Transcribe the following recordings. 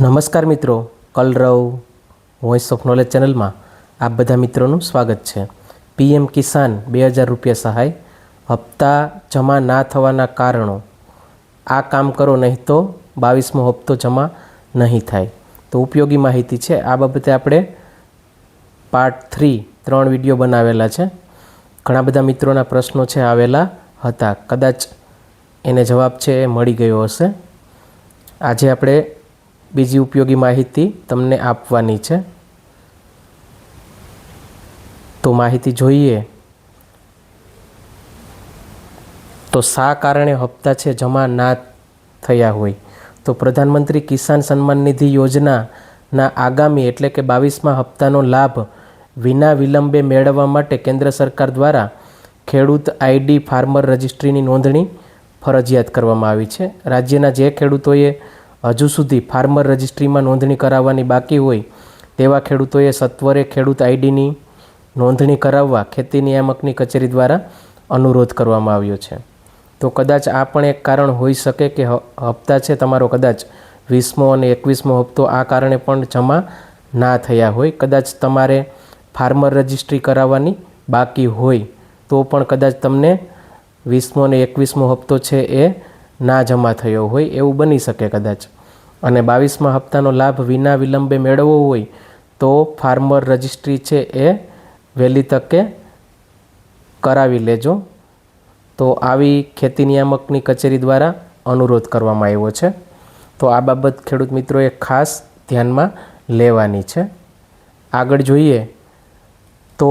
નમસ્કાર મિત્રો, કલરવ voice of knowledge ચેનલમાં આપ બધા મિત્રોનું સ્વાગત છે. પીએમ કિસાન બે હજાર રૂપિયા સહાય, હપ્તા જમા ના થવાના કારણો. આ કામ કરો નહીં તો બાવીસમો હપ્તો જમા નહીં થાય. તો ઉપયોગી માહિતી છે. આ બાબતે આપણે પાર્ટ થ્રી ત્રણ વીડિયો બનાવેલા છે. ઘણા બધા મિત્રોના પ્રશ્નો છે, આવેલા હતા. કદાચ એને જવાબ છે, એ મળી ગયો હશે. આજે આપણે બીજી ઉપયોગી માહિતી તમને આપવાની છે. તો માહિતી જોઈએ. તો શા કારણે હપ્તા છે જમા ના થયા હોય? તો પ્રધાનમંત્રી કિસાન સન્માન નિધિ યોજનાના આગામી એટલે કે બાવીસમાં હપ્તાનો લાભ વિના વિલંબે મેળવવા માટે કેન્દ્ર સરકાર દ્વારા ખેડૂત આઈડી ફાર્મર રજિસ્ટ્રીની નોંધણી ફરજિયાત કરવામાં આવી છે. રાજ્યના જે ખેડૂતોએ હજુ સુધી ફાર્મર રજિસ્ટ્રીમાં નોંધણી કરાવવાની બાકી હોય તેવા ખેડૂતોએ સત્વરે ખેડૂત આઈડીની નોંધણી કરાવવા ખેતી નિયામકની કચેરી દ્વારા અનુરોધ કરવામાં આવ્યો છે. તો કદાચ આ પણ એક કારણ હોઈ શકે કે હપ્તા છે તમારો કદાચ વીસમો અને એકવીસમો હપ્તો આ કારણે પણ જમા ના થયા હોય. કદાચ તમારે ફાર્મર રજિસ્ટ્રી કરાવવાની બાકી હોય તો પણ કદાચ તમને વીસમો અને એકવીસમો હપ્તો છે એ ના જમા થયો હોય એવું બની શકે કદાચ. અને બાવીસમા હપ્તાનો લાભ વિના વિલંબે મેળવવો હોય તો ફાર્મર રજિસ્ટ્રી છે એ વહેલી તકે કરાવી લેજો. તો આવી ખેતી નિયામકની કચેરી દ્વારા અનુરોધ કરવામાં આવ્યો છે. તો આ બાબત ખેડૂત મિત્રોએ ખાસ ધ્યાનમાં લેવાની છે. આગળ જોઈએ તો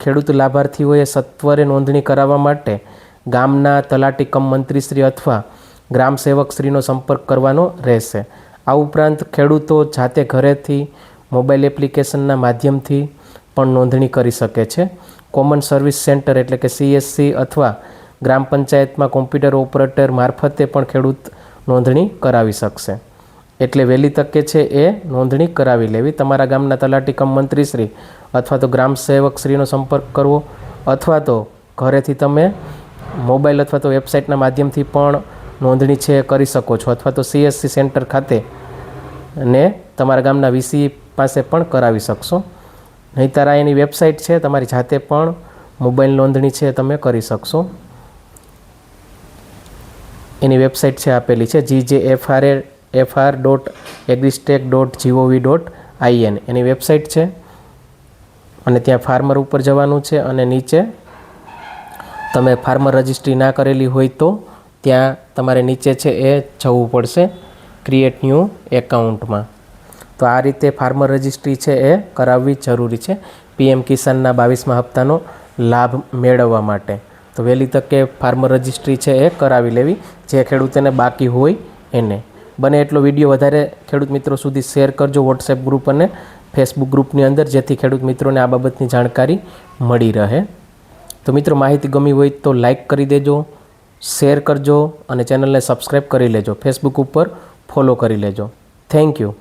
ખેડૂત લાભાર્થીઓએ સત્વરે નોંધણી કરાવવા માટે ગામના તલાટી કમ મંત્રીશ્રી અથવા ગ્રામ સેવકશ્રીનો સંપર્ક કરવાનો રહેશે. આ ઉપરાંત ખેડૂતો જાતે ઘરેથી, મોબાઈલ એપ્લિકેશનના માધ્યમથી પણ નોંધણી કરી શકે છે. કોમન સર્વિસ સેન્ટર એટલે કે સીએસસી અથવા ગ્રામ પંચાયતમાં કોમ્પ્યુટર ઓપરેટર મારફતે પણ ખેડૂત નોંધણી કરાવી શકશે. એટલે વહેલી તકે છે એ નોંધણી કરાવી લેવી. તમારા ગામના તલાટી કમ મંત્રીશ્રી અથવા તો ગ્રામ સેવકશ્રીનો સંપર્ક કરવો અથવા તો ઘરેથી તમે મોબાઈલ અથવા તો વેબસાઇટના માધ્યમથી પણ નોંધણી છે, કરી શકો છો. અથવા તો સીએસસી સેન્ટર ખાતે ને તમારા ગામના વીસી પાસે પણ કરાવી શકશો. નહીંતર આ એની વેબસાઇટ છે, તમારી જાતે પણ મોબાઈલ નોંધણી છે, તમે કરી શકશો. એની વેબસાઇટ છે આપેલી છે G J F R A F R dot agristack dot G O V dot I N any website છે. અને ત્યાં ફાર્મર ઉપર જવાનું છે અને નીચે તમે ફાર્મર રજિસ્ટ્રી ના કરેલી હોય તો ત્યાં તમારે નીચે છે એ જવું પડશે ક્રિએટ ન્યૂ એકાઉન્ટમાં તો આ રીતે ફાર્મર રજિસ્ટ્રી છે એ કરાવવી જરૂરી છે. પીએમ કિસાનના બાવીસમા હપ્તાનો લાભ મેળવવા માટે. તો વહેલી તકે ફાર્મર રજિસ્ટ્રી છે એ કરાવી લેવી. જે ખેડૂતોને બાકી હોય એને. બને એટલો વીડિયો વધારે ખેડૂત મિત્રો સુધી શેર કરજો વોટ્સએપ ગ્રુપ અને ફેસબુક ગ્રુપની અંદર, જેથી ખેડૂત મિત્રોને આ બાબતની જાણકારી મળી રહે. તો મિત્રો, માહિતી ગમી હોય તો લાઈક કરી દેજો. શેર કરજો અને ચેનલને સબસ્ક્રાઈબ કરી લેજો. ફેસબુક ઉપર ફોલો કરી લેજો. Thank you